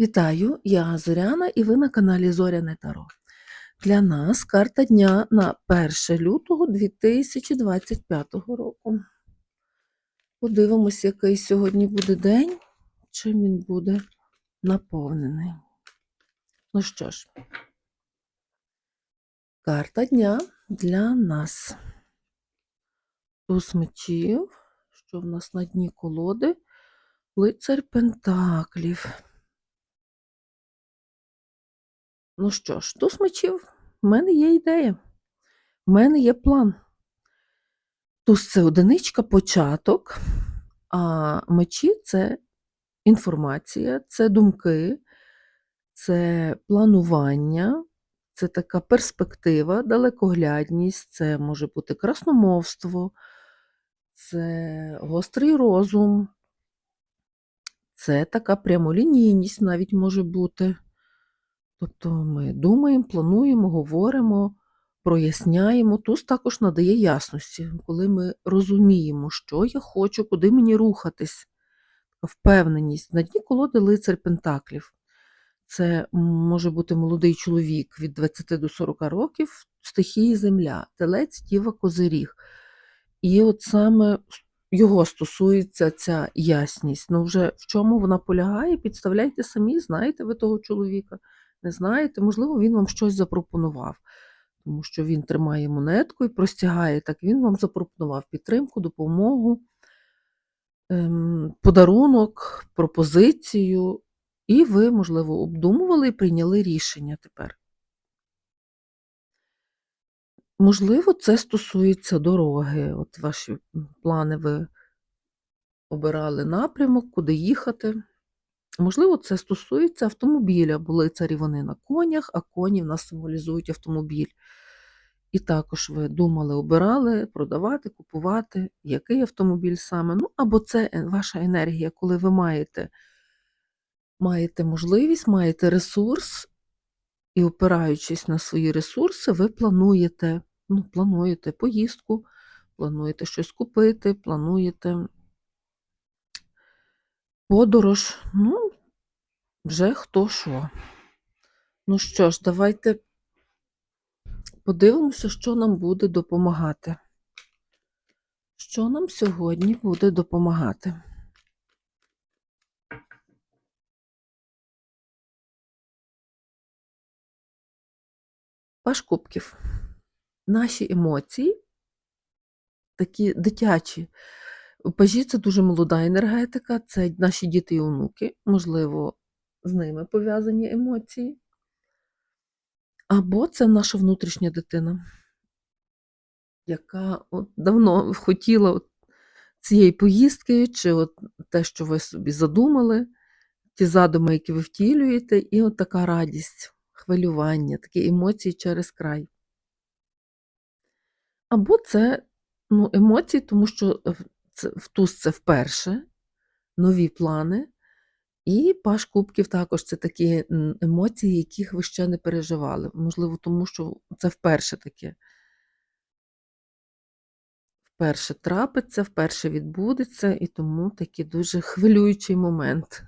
Вітаю, я Зоряна і ви на каналі Зоряне Таро. Для нас карта дня на 1 лютого 2025 року. Подивимось, який сьогодні буде день, чим він буде наповнений. Ну що ж, карта дня для нас. Туз мечів, що в нас на дні колоди, лицар Пентаклів. Ну що ж, туз мечів, в мене є ідея, в мене є план. Туз це одиничка, початок, а мечі це інформація, це думки, це планування, це така перспектива, далекоглядність, це може бути красномовство, це гострий розум, це така прямолінійність навіть може бути. Тобто ми думаємо, плануємо, говоримо, проясняємо. Туз також надає ясності, коли ми розуміємо, що я хочу, куди мені рухатись. Впевненість. На дні колоди лицар Пентаклів. Це може бути молодий чоловік від 20 до 40 років, стихії земля, телець, діва, козиріг. І от саме його стосується ця ясність. Ну, вже в чому вона полягає, підставляйте самі, знаєте ви того чоловіка не знаєте, можливо, він вам щось запропонував, тому що він тримає монетку і простягає, так він вам запропонував підтримку, допомогу, ем, подарунок, пропозицію, і ви, можливо, обдумували і прийняли рішення тепер. Можливо, це стосується дороги. От ваші плани ви обирали напрямок, куди їхати. Можливо, це стосується автомобіля, бо лицарі вони на конях, а коні в нас символізують автомобіль. І також ви думали, обирали, продавати, купувати, який автомобіль саме. Ну, або це е, ваша енергія, коли ви маєте, маєте можливість, маєте ресурс, і опираючись на свої ресурси, ви плануєте, ну, плануєте поїздку, плануєте щось купити, плануєте подорож, ну, вже хто що. Ну що ж, давайте подивимося, що нам буде допомагати. Що нам сьогодні буде допомагати? Паш кубків. Наші емоції, такі дитячі, Пажі це дуже молода енергетика, це наші діти і онуки, можливо, з ними пов'язані емоції. Або це наша внутрішня дитина, яка от давно хотіла от цієї поїздки, чи от те, що ви собі задумали, ті задуми, які ви втілюєте, і от така радість, хвилювання, такі емоції через край. Або це ну, емоції, тому що це, в туз це вперше, нові плани. І паш кубків також це такі емоції, яких ви ще не переживали. Можливо, тому що це вперше таке. Вперше трапиться, вперше відбудеться, і тому такий дуже хвилюючий момент.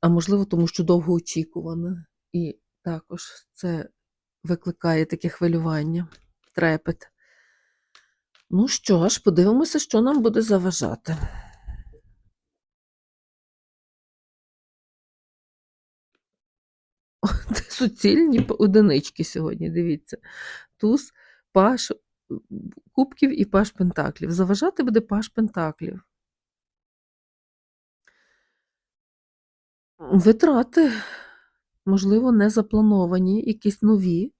А можливо, тому що довго очікувано. І також це викликає таке хвилювання, трепет. Ну що ж, подивимося, що нам буде заважати. Це суцільні одинички сьогодні, дивіться. Туз, паш кубків і паш пентаклів. Заважати буде паш пентаклів. Витрати, можливо, не заплановані, якісь нові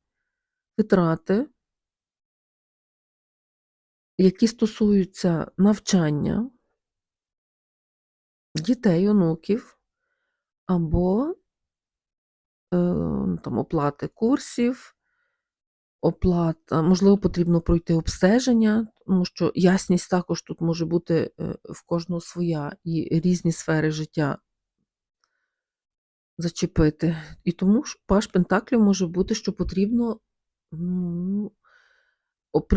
витрати які стосуються навчання дітей, онуків, або там, оплати курсів, оплата, можливо, потрібно пройти обстеження, тому що ясність також тут може бути е, в кожного своя і різні сфери життя зачепити. І тому паш Пентаклів може бути, що потрібно ну,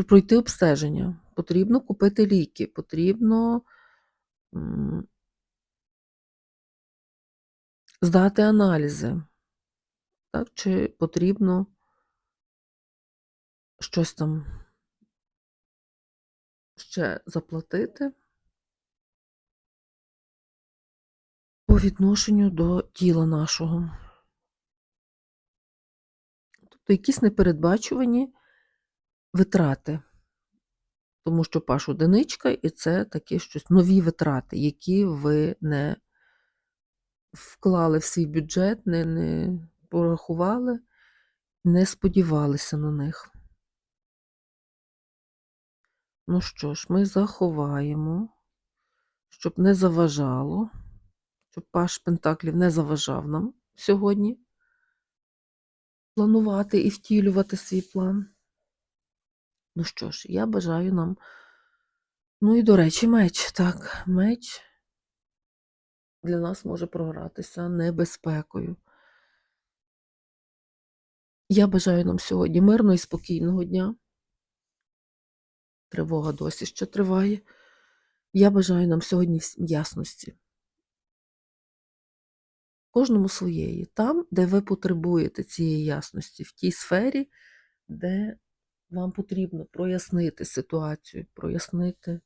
пройти обстеження, потрібно купити ліки, потрібно здати аналізи, так, чи потрібно щось там ще заплатити по відношенню до тіла нашого. Тобто якісь непередбачувані витрати. Тому що паш одиничка, і це такі щось нові витрати, які ви не вклали в свій бюджет, не, не порахували, не сподівалися на них. Ну що ж, ми заховаємо, щоб не заважало, щоб паш Пентаклів не заважав нам сьогодні планувати і втілювати свій план. Ну що ж, я бажаю нам. Ну і, до речі, меч. Так, меч для нас може програтися небезпекою. Я бажаю нам сьогодні мирного і спокійного дня. Тривога досі ще триває. Я бажаю нам сьогодні ясності. Кожному своєї. Там, де ви потребуєте цієї ясності, в тій сфері, де вам потрібно прояснити ситуацію, прояснити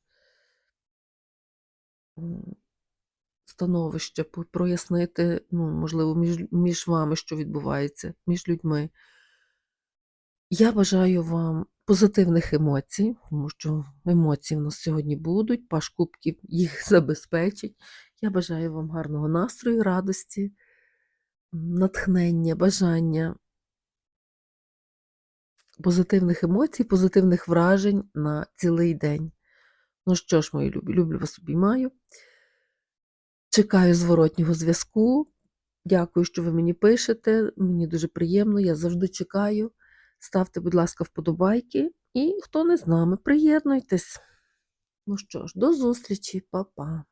становище, прояснити, ну, можливо, між, між вами, що відбувається, між людьми. Я бажаю вам позитивних емоцій, тому що емоції в нас сьогодні будуть, паш кубків їх забезпечить. Я бажаю вам гарного настрою, радості, натхнення, бажання, позитивних емоцій, позитивних вражень на цілий день. Ну що ж, мої любі, люблю вас обіймаю. Чекаю зворотнього зв'язку. Дякую, що ви мені пишете. Мені дуже приємно, я завжди чекаю. Ставте, будь ласка, вподобайки. І хто не з нами, приєднуйтесь. Ну що ж, до зустрічі, па-па.